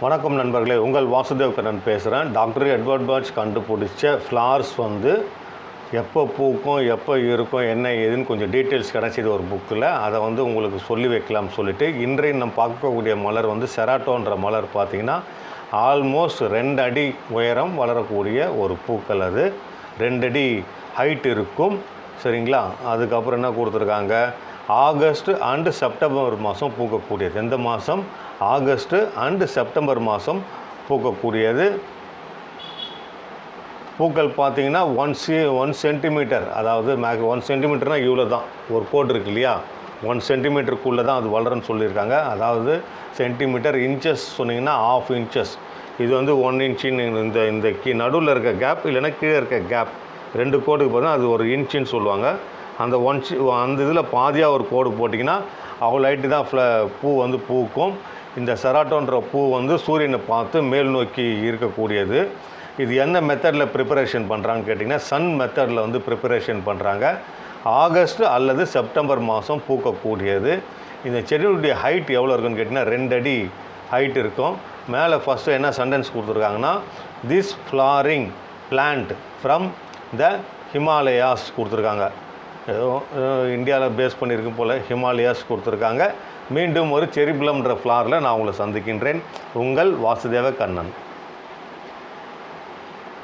வணக்கம் நண்பர்களே உங்கள் வாசுதேவ் கண்ணன் பேசுகிறேன் டாக்டர் எட்வர்ட் பர்ச் கண்டுபிடிச்ச ஃப்ளார்ஸ் வந்து எப்போ பூக்கும் எப்போ இருக்கும் என்ன ஏதுன்னு கொஞ்சம் டீட்டெயில்ஸ் கிடச்சிது ஒரு புக்கில் அதை வந்து உங்களுக்கு சொல்லி வைக்கலாம்னு சொல்லிட்டு இன்றைய நம்ம பார்க்கக்கூடிய மலர் வந்து செராட்டோன்ற மலர் பார்த்திங்கன்னா ஆல்மோஸ்ட் ரெண்டு அடி உயரம் வளரக்கூடிய ஒரு பூக்கள் அது. ரெண்டு அடி ஹைட் இருக்கும். சரிங்களா? அதுக்கப்புறம் என்ன கொடுத்துருக்காங்க? ஆகஸ்ட் அண்டு செப்டம்பர் மாதம் பூக்கக்கூடியது. எந்த மாதம்? ஆகஸ்ட்டு அண்டு செப்டம்பர் மாதம் பூக்கக்கூடியது. பூக்கள் பார்த்தீங்கன்னா ஒன் சி ஒன் சென்டிமீட்டர் அதாவது மேக் ஒன் சென்டிமீட்டர்னால் இவ்வளோ தான் ஒரு கோடு இருக்கு இல்லையா? ஒன் சென்டிமீட்டருக்குள்ளே தான் அது வளரும்னு சொல்லியிருக்காங்க. அதாவது சென்டிமீட்டர் இன்ச்சஸ் சொன்னீங்கன்னா ஆஃப் இன்ச்சஸ் இது வந்து ஒன் இன்ச்சின்னு இந்த இந்த கீ நடுவில் இருக்க கேப் இல்லைன்னா கீழே இருக்க கேப் ரெண்டு கோடுக்கு பார்த்தா அது ஒரு இன்ச்சுன்னு சொல்லுவாங்க. அந்த ஒன் அந்த இதில் பாதியாக ஒரு கோடு போட்டிங்கன்னா அவ்வளோ ஹைட்டு தான் ஃப்ள பூ வந்து பூக்கும். இந்த செராட்டோன்ற பூ வந்து சூரியனை பார்த்து மேல் நோக்கி இருக்கக்கூடியது. இது என்ன மெத்தடில் ப்ரிப்பரேஷன் பண்ணுறாங்கன்னு கேட்டிங்கன்னா சன் மெத்தடில் வந்து ப்ரிப்பரேஷன் பண்ணுறாங்க ஆகஸ்ட் அல்லது செப்டம்பர் மாதம் பூக்கக்கூடியது. இந்த செடியுடைய ஹைட் எவ்வளோ இருக்குன்னு கேட்டிங்கன்னா ரெண்டு அடி ஹைட் இருக்கும். மேலே ஃபஸ்ட்டு என்ன சென்டென்ஸ் கொடுத்துருக்காங்கன்னா this flowering plant from the Himalayas கொடுத்துருக்காங்க. இந்தியாவில் பேஸ் பண்ணியிருக்கும் போல் ஹிமாலயாஸ் கொடுத்துருக்காங்க. மீண்டும் ஒரு செரிபிளம்ன்ற ஃப்ளாரில் நான் உங்களை சந்திக்கின்றேன். உங்கள் வாசுதேவ கண்ணன்.